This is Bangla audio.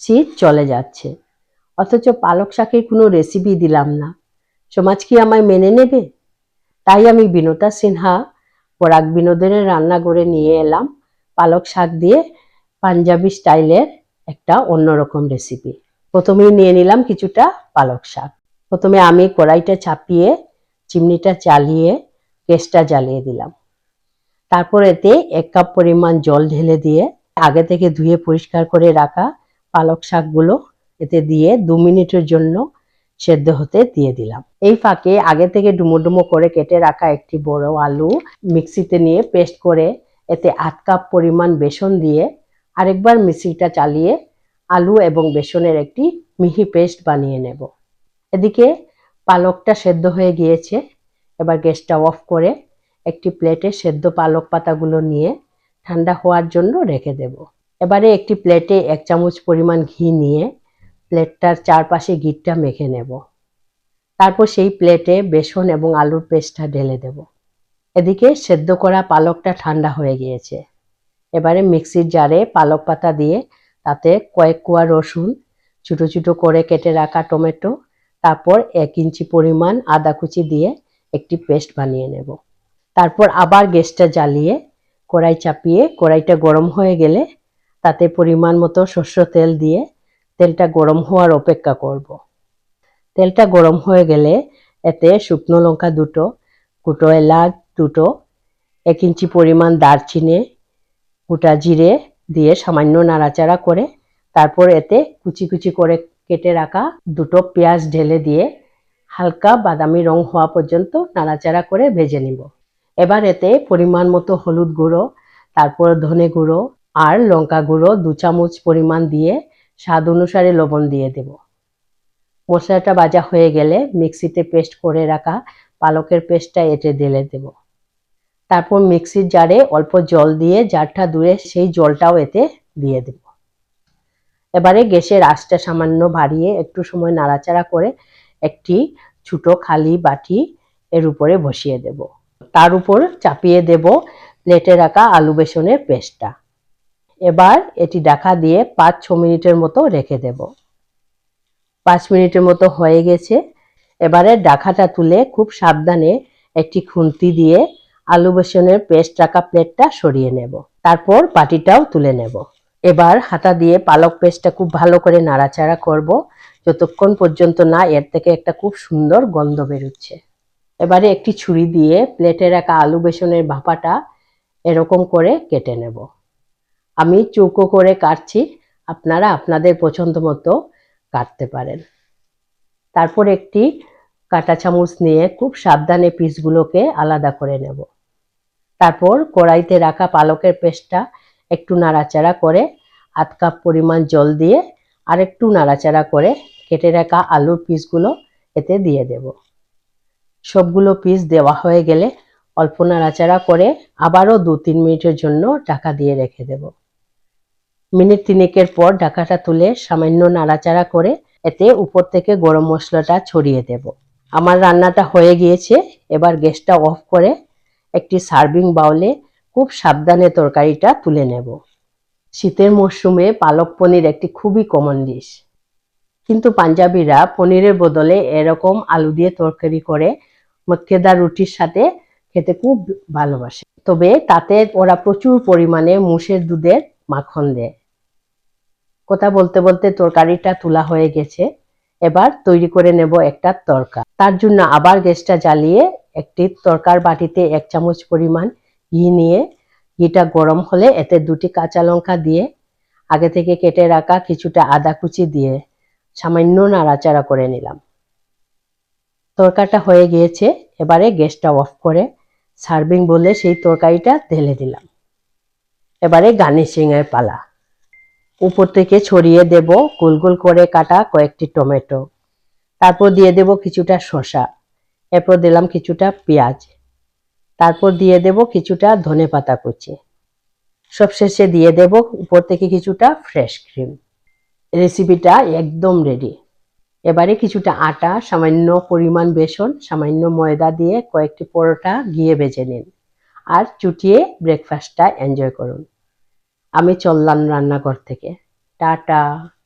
শীত চলে যাচ্ছে। অথচ পালক শাকের কোনো রেসিপি দিলাম না। সমাজ কি আমায় মেনে নেবে? তাই আমি বিনোতা সিনহা পরাগ বিনোদনের রান্নাঘরে নিয়ে এলাম পালক শাক দিয়ে পাঞ্জাবি স্টাইলের একটা অন্যরকম রেসিপি প্রথমেই নিয়ে নিলাম কিছুটা পালক শাক। প্রথমে আমি কড়াইটা চাপিয়ে, চিমনিটা চালিয়ে, গ্যাসটা জ্বালিয়ে দিলাম। তারপর এতে এক কাপ পরিমাণ জল ঢেলে দিয়ে আগে থেকে ধুয়ে পরিষ্কার করে রাখা পালক শাকগুলো এতে দিয়ে দু মিনিটের জন্য সেদ্ধ হতে দিয়ে দিলাম। এই ফাঁকে আগে থেকে ডুমো ডুমো করে কেটে রাখা একটি বড় আলু মিক্সিতে নিয়ে পেস্ট করে এতে আধ কাপ পরিমাণ বেসন দিয়ে আরেকবার মিক্সিটা চালিয়ে আলু এবং বেসনের একটি মিহি পেস্ট বানিয়ে নেব। এদিকে পালকটা সেদ্ধ হয়ে গিয়েছে। এবার গ্যাসটা অফ করে একটি প্লেটে সেদ্ধ পালক পাতাগুলো নিয়ে ঠান্ডা হওয়ার জন্য রেখে দেব। এবারে একটি প্লেটে এক চামচ পরিমাণ ঘি নিয়ে প্লেটটার চারপাশে ঘিটটা মেখে নেব। তারপর সেই প্লেটে বেসন এবং আলুর পেস্টটা ঢেলে দেব। এদিকে সেদ্ধ করা পালকটা ঠান্ডা হয়ে গিয়েছে। এবারে মিক্সির জারে পালক পাতা দিয়ে তাতে কয়েক কোয়া রসুন, ছোটো ছোটো করে কেটে রাখা টমেটো, তারপর এক ইঞ্চি পরিমাণ আদা কুচি দিয়ে একটি পেস্ট বানিয়ে নেব। তারপর আবার গ্যাসটা জ্বালিয়ে কড়াই চাপিয়ে কড়াইটা গরম হয়ে গেলে তাতে পরিমাণ মতো শস্য তেল দিয়ে তেলটা গরম হওয়ার অপেক্ষা করব। তেলটা গরম হয়ে গেলে এতে শুকনো লঙ্কা দুটো, কুটো এলাচ দুটো, এক ইঞ্চি পরিমাণ দারচিনি, গোটা জিরে দিয়ে সামান্য নাড়াচাড়া করে তারপর এতে কুচি কুচি করে কেটে রাখা দুটো পেঁয়াজ ঢেলে দিয়ে হালকা বাদামি রং হওয়া পর্যন্ত নাড়াচাড়া করে ভেজে নিব এবার এতে পরিমাণ মতো হলুদ গুঁড়ো, তারপর ধনে গুঁড়ো আর লঙ্কা গুঁড়ো দু চামচ পরিমাণ দিয়ে স্বাদ অনুসারে লবণ দিয়ে দেব। মশলাটা ভাজা হয়ে গেলে মিক্সিতে পেস্ট করে রাখা পালকের পেস্টটা এতে ঢেলে দেব। তারপর মিক্সির জারে অল্প জল দিয়ে জারটা দূরে সেই জলটাও এতে দিয়ে দেব। এবারে গ্যাসের আঁচটা সামান্য বাড়িয়ে একটু সময় নাড়াচাড়া করে একটি ছোট খালি বাটি এর উপরে বসিয়ে দেব। তার উপর চাপিয়ে দেব প্লেটে রাখা আলু বেসনের পেস্টটা। এবার এটি ঢাকা দিয়ে পাঁচ, ছ মিনিটের মতো রেখে দেব। পাঁচ মিনিটের মতো হয়ে গেছে। এবারে ডাকাটা তুলে খুব সাবধানে একটি খুন্তি দিয়ে আলু বেসনের পেস্ট রাখা প্লেটটা সরিয়ে নেব। তারপর বাটিটাও তুলে নেব। এবার হাতা দিয়ে পালক পেস্টটা খুব ভালো করে নাড়াচাড়া করব। যতক্ষণ পর্যন্ত না এর থেকে একটা খুব সুন্দর গন্ধ বেরোচ্ছে। এবারে একটি ছুরি দিয়ে প্লেটে রাখা আলু বেসনের ভাপাটা এরকম করে কেটে নেব। আমি চৌকো করে কাটছি, আপনারা আপনাদের পছন্দ মতো কাটতে পারেন। তারপর একটি কাঁটা চামচ নিয়ে খুব সাবধানে পিসগুলোকে আলাদা করে নেব। তারপর কড়াইতে রাখা পালকের পেস্টটা একটু নাড়াচাড়া করে আধ কাপ পরিমাণ জল দিয়ে আর একটু নাড়াচাড়া করে কেটে রাখা আলুর পিসগুলো এতে দিয়ে দেব। সবগুলো পিস দেওয়া হয়ে গেলে অল্প নাড়াচাড়া করে আবারও দু তিন মিনিটের জন্য ঢাকা দিয়ে রেখে দেব। মিনিট তিনেকের পর ঢাকাটা তুলে সামান্য নাড়াচাড়া করে এতে উপর থেকে গরম মশলাটা ছড়িয়ে দেব। আমার রান্নাটা হয়ে গিয়েছে, এবার গ্যাসটা অফ করে একটি সার্ভিং বাউলে খুব সাবধানে তরকারিটা তুলে নেব। শীতের মরশুমে পালক পনির একটি খুবই কমন ডিশ কিন্তু পাঞ্জাবিরা পনিরের বদলে এরকম আলু দিয়ে তরকারি করে মক্কেদার রুটির সাথে খেতে খুব ভালোবাসে। তবে তাতে ওরা প্রচুর পরিমাণে মুষের দুধের মাখন দেয়। কথা বলতে বলতে তরকারিটা তোলা হয়ে গেছে। এবার তৈরি করে নেব একটা তরকা। তার জন্য আবার গ্যাসটা জ্বালিয়ে একটি তরকার বাটিতে এক চামচ পরিমাণ ঘি নিয়ে, ঘিটা গরম হলে এতে দুটি কাঁচা লঙ্কা দিয়ে আগে থেকে কেটে রাখা কিছুটা আদা কুচি দিয়ে সামান্য নাড়াচাড়া করে নিলাম। তরকাটা হয়ে গিয়েছে, এবারে গ্যাসটা অফ করে সার্ভিং বলে সেই তরকারিটা ঢেলে দিলাম। এবারে গার্নিশিং এর পালা। উপর থেকে ছড়িয়ে দেব গোল গোল করে কাটা কয়েকটি টমেটো। তারপর দিয়ে দেব কিছুটা শসা। এরপর দিলাম কিছুটা পেঁয়াজ। তারপর দিয়ে দেব কিছুটা ধনে পাতা কুচি। সবশেষে দিয়ে দেব উপর থেকে কিছুটা ফ্রেশ ক্রিম। রেসিপিটা একদম রেডি। এবারে কিছুটা আটা, সামান্য পরিমাণ বেসন, সামান্য ময়দা দিয়ে কয়েকটি পরোটা গিয়ে বেজে নিন। আর চুটিয়ে ব্রেকফাস্টটা এনজয় করুন। আমি চললাম রান্নাঘর থেকে। টাটা।